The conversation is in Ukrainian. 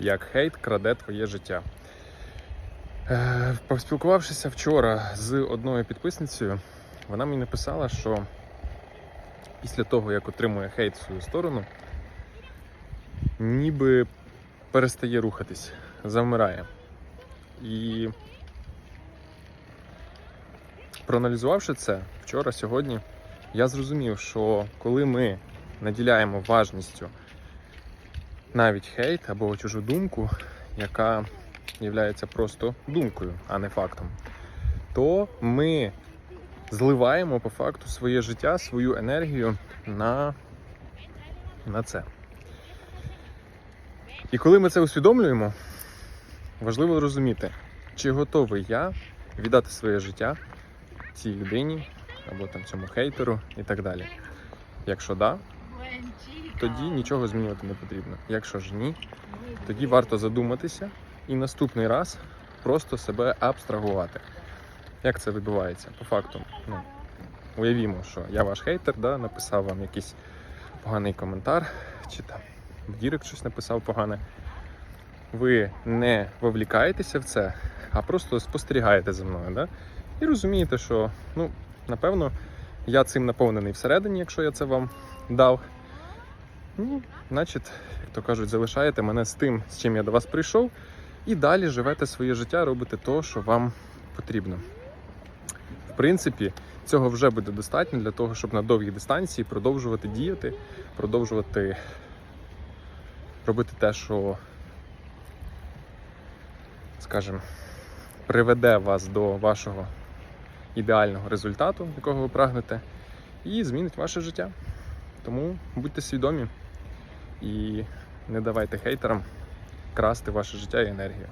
як хейт краде твоє життя. Е, Поспілкувавшися вчора з одною підписницею, вона мені написала, що після того, як отримує хейт в свою сторону, ніби перестає рухатись, завмирає. І проаналізувавши це вчора, сьогодні, я зрозумів, що коли ми наділяємо важністю навіть хейт або чужу думку, яка є просто думкою, а не фактом, то ми зливаємо по факту своє життя, свою енергію на, на це. І коли ми це усвідомлюємо, важливо розуміти, чи готовий я віддати своє життя цій людині або там цьому хейтеру і так далі. Якщо да, тоді нічого змінювати не потрібно. Якщо ж ні, тоді варто задуматися і наступний раз просто себе абстрагувати. Як це відбувається? По факту, ну, уявімо, що я ваш хейтер, да, написав вам якийсь поганий коментар, чи там в щось написав погане. Ви не вовлікаєтеся в це, а просто спостерігаєте за мною. Да? І розумієте, що ну, напевно я цим наповнений всередині, якщо я це вам дав. Ну, значить, як то кажуть, залишаєте мене з тим, з чим я до вас прийшов, і далі живете своє життя, робите те, що вам потрібно. В принципі, цього вже буде достатньо для того, щоб на довгій дистанції продовжувати діяти, продовжувати робити те, що, скажімо, приведе вас до вашого ідеального результату, якого ви прагнете, і змінить ваше життя. Тому будьте свідомі і не давайте хейтерам красти ваше життя і енергію.